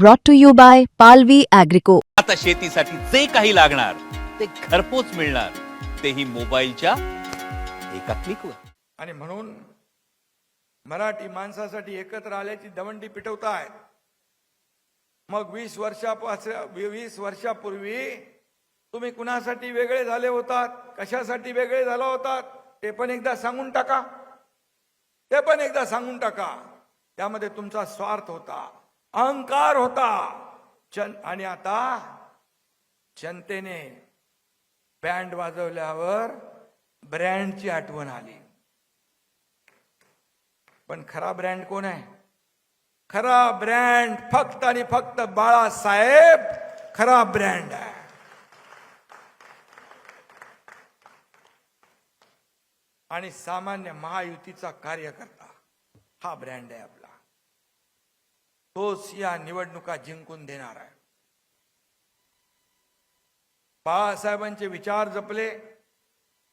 brought to you by Palvi Agrico. आता शेतीसाठी जे काही लागणार ते घरपोच मिळणार. तेही मोबाईलच्या एका क्लिकवर. आणि म्हणून मराठी माणसासाठी एकत्र आल्याची दवंडी पिटवताय. मग वीस वर्षापासून वीस वर्षापूर्वी तुम्ही कुणासाठी वेगळे झाले होतात कशासाठी वेगळे झाला होतात ते पण एकदा सांगून टाका. ते पण एकदा सांगून टाका. त्यामध्ये तुमचा स्वार्थ होता. अहंकार होता. जन आणि आता जनतेने बँड वाजवल्यावर ब्रँडची आठवण आली. पण खरा ब्रँड कोण आहे? खरा ब्रँड फक्त आणि फक्त बाळासाहेब खरा ब्रँड आहे. आणि सामान्य महायुतीचा कार्यकर्ता हा ब्रँड आहे आपला. तोच या निवडणुका जिंकून देणार आहे. बाळासाहेबांचे विचार जपले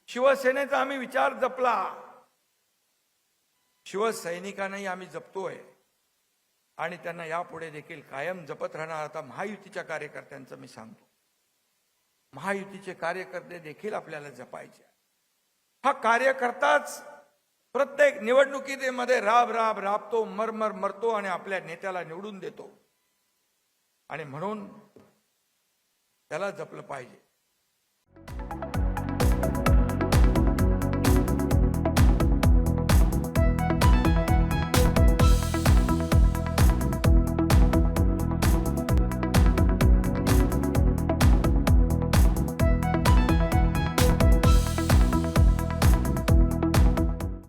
शिवसेनेचा आम्ही विचार जपला. शिवसैनिकांनाही आम्ही जपतोय आणि त्यांना यापुढे देखील कायम जपत राहणार. आता महायुतीच्या कार्यकर्त्यांचं मी सांगतो. महायुतीचे कार्यकर्ते देखील आपल्याला जपायचे हा कार्यकर्ताच प्रत्येक निवडणुकीमध्ये राब राब राबतो मरमर मरतो आणि आपल्या नेत्याला निवडून देतो. आणि म्हणून त्याला जपलं पाहिजे.